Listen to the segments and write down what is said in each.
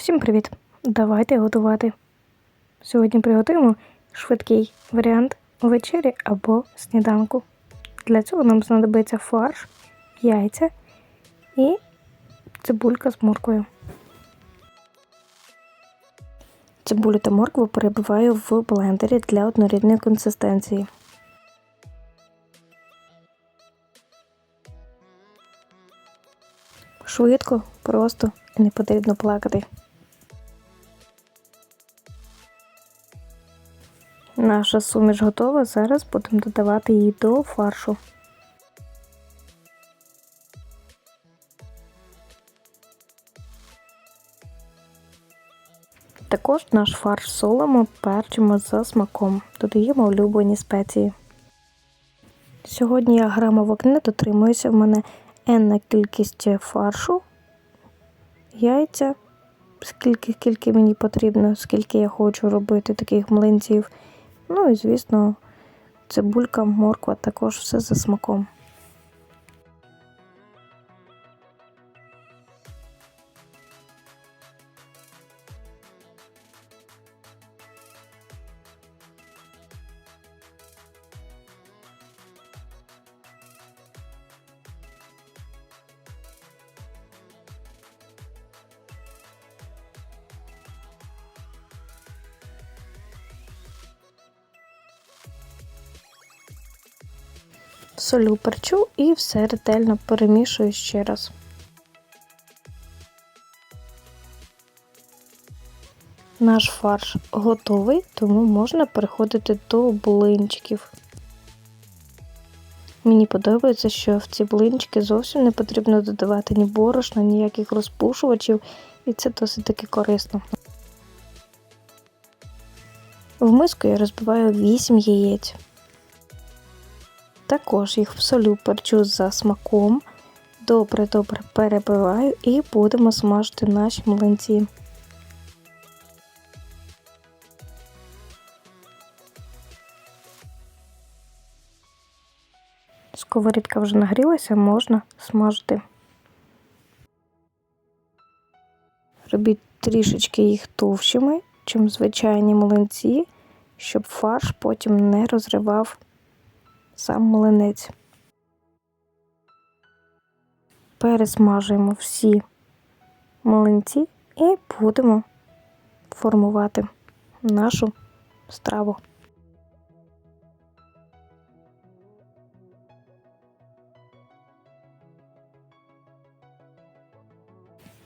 Всім привіт! Давайте готувати. Сьогодні приготуємо швидкий варіант вечері або сніданку. Для цього нам знадобиться фарш, яйця і цибулька з морквою. Цибулю та моркву перебиваю в блендері для однорідної консистенції. Швидко, просто і не потрібно плакати. Наша суміш готова. Зараз будемо додавати її до фаршу. Також наш фарш солимо, перчимо за смаком, додаємо улюблені спеції. Сьогодні я грамовок не дотримуюся, в мене енна кількість фаршу, яйця, скільки, скільки мені потрібно, скільки я хочу робити таких млинців. Ну і, звісно, цибулька, морква також все за смаком. Солю перчу і все ретельно перемішую ще раз. Наш фарш готовий, тому можна переходити до блинчиків. Мені подобається, що в ці блинчики зовсім не потрібно додавати ні борошна, ніяких розпушувачів, і це досить таки корисно. В миску я розбиваю 8 яєць. Також їх солю перчу за смаком. Добре-добре перебиваю і будемо смажити наші млинці. Сковорідка вже нагрілася, можна смажити. Робіть трішечки їх товщими, чим звичайні млинці, щоб фарш потім не розривав сам млинець. Пересмажуємо всі млинці і будемо формувати нашу страву.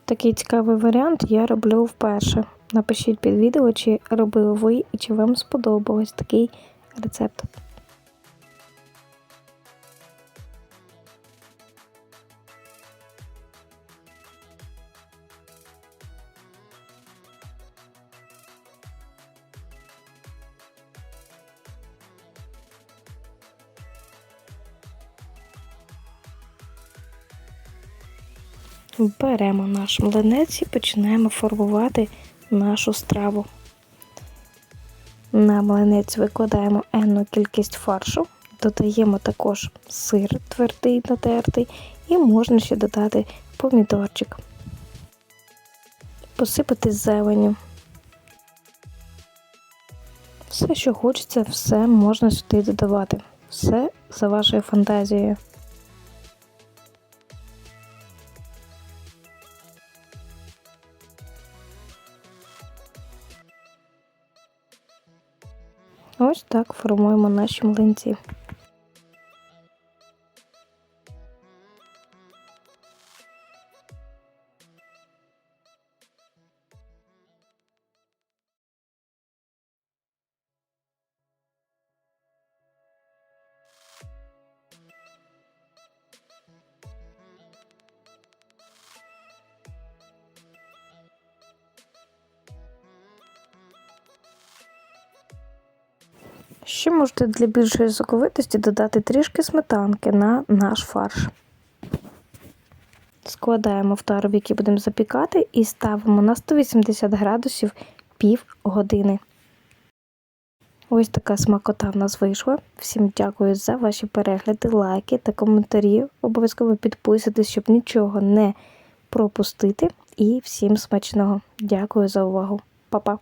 Такий цікавий варіант я роблю вперше. Напишіть під відео, чи робили ви і чи вам сподобалось такий рецепт. Беремо наш млинець і починаємо формувати нашу страву. На млинець викладаємо енну кількість фаршу, додаємо також сир твердий натертий і можна ще додати помідорчик, посипати зеленю. Все, що хочеться, все можна сюди додавати. Все за вашою фантазією. Ось так формуємо наші млинці. Ще можете для більшої соковитості додати трішки сметанки на наш фарш. Складаємо в тару, в який будемо запікати, і ставимо на 180 градусів пів години. Ось така смакота в нас вийшла. Всім дякую за ваші перегляди, лайки та коментарі. Обов'язково підписуйтесь, щоб нічого не пропустити. І всім смачного. Дякую за увагу. Па-па!